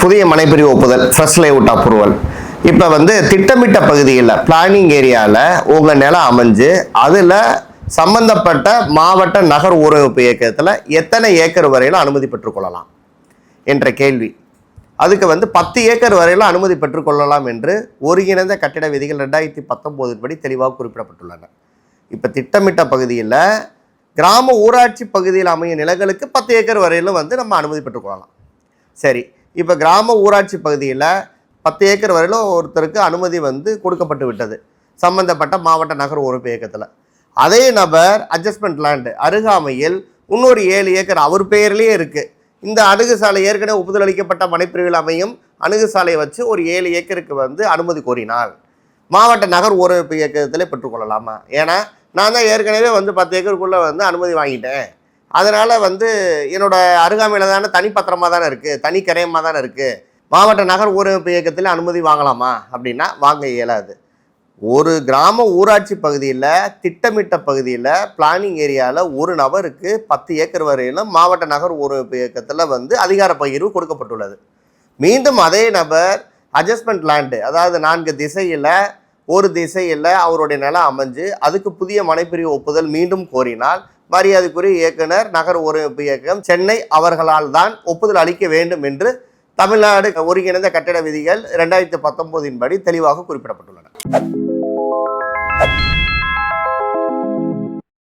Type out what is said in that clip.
புதிய மனைப்பிரிவு ஒப்புதல் fresh layout approval இப்போ வந்து திட்டமிட்ட பகுதியில் பிளானிங் ஏரியாவில் உங்கள் நிலம் அமைஞ்சு அதில் சம்பந்தப்பட்ட மாவட்ட நகர் ஊரமைப்பு இயக்கத்தில் எத்தனை ஏக்கர் வரையிலும் அனுமதி பெற்றுக்கொள்ளலாம் என்ற கேள்வி. அதுக்கு வந்து பத்து ஏக்கர் வரையிலும் அனுமதி பெற்றுக்கொள்ளலாம் என்று ஒருங்கிணைந்த கட்டிட விதிகள் ரெண்டாயிரத்தி பத்தொம்போது படி தெளிவாக குறிப்பிடப்பட்டுள்ளன. இப்போ திட்டமிட்ட பகுதியில் கிராம ஊராட்சி பகுதியில் அமையும் நிலங்களுக்கு பத்து ஏக்கர் வரையிலும் வந்து நம்ம அனுமதி பெற்றுக்கொள்ளலாம் சரி இப்போ கிராம ஊராட்சி பகுதியில் பத்து ஏக்கர் வரையிலும் ஒருத்தருக்கு அனுமதி வந்து கொடுக்கப்பட்டு விட்டது. சம்பந்தப்பட்ட மாவட்ட நகர் உறுப்பு இயக்கத்தில். அதே நபர் அட்ஜஸ்ட்மெண்ட் லேண்டு அருகாமையில் இன்னொரு ஏழு ஏக்கர் அவர் பெயர்லேயே இருக்குது இந்த அணுகு சாலை ஏற்கனவே ஒப்புதல் அளிக்கப்பட்ட மனைப்பிரிவில் அமையும். அணுகு சாலையை வச்சு ஒரு ஏழு ஏக்கருக்கு வந்து அனுமதி கோரினால் மாவட்ட நகர் ஊரமைப்பு இயக்கத்தில் பெற்றுக்கொள்ளலாமா? ஏன்னா நான் தான் ஏற்கனவே வந்து பத்து ஏக்கருக்குள்ளே வந்து அனுமதி வாங்கிட்டேன். அதனால் வந்து என்னோட அருகாமையில் தானே தனிப்பத்திரமாக தானே இருக்குது தனி கரையமாக தானே இருக்குது மாவட்ட நகர் ஊரமைப்பு இயக்கத்தில் அனுமதி வாங்கலாமா? அப்படின்னா வாங்க இயலாது. ஒரு கிராம ஊராட்சி பகுதியில் திட்டமிட்ட பகுதியில் பிளானிங் ஏரியாவில் ஒரு நபருக்கு பத்து ஏக்கர் வரையிலும் மாவட்ட நகர் ஊரமைப்பு இயக்கத்தில் வந்து அதிகார பகிர்வு கொடுக்கப்பட்டுள்ளது. மீண்டும் அதே நபர் அட்ஜஸ்ட்மெண்ட் லேண்டு அதாவது நான்கு திசையில் ஒரு திசையில் அவருடைய நிலம் அமைஞ்சு அதுக்கு புதிய மனைப்பிரிவு ஒப்புதல் மீண்டும் கோரினால் மரியாதைக்குரிய இயக்குனர் நகர் ஒருங்கிணைப்பு இயக்கம் சென்னை அவர்களால் தான் ஒப்புதல் அளிக்க வேண்டும் என்று தமிழ்நாடு ஒருங்கிணைந்த கட்டிட விதிகள் ரெண்டாயிரத்தி பத்தொன்பதின் படி தெளிவாக குறிப்பிடப்பட்டுள்ளன.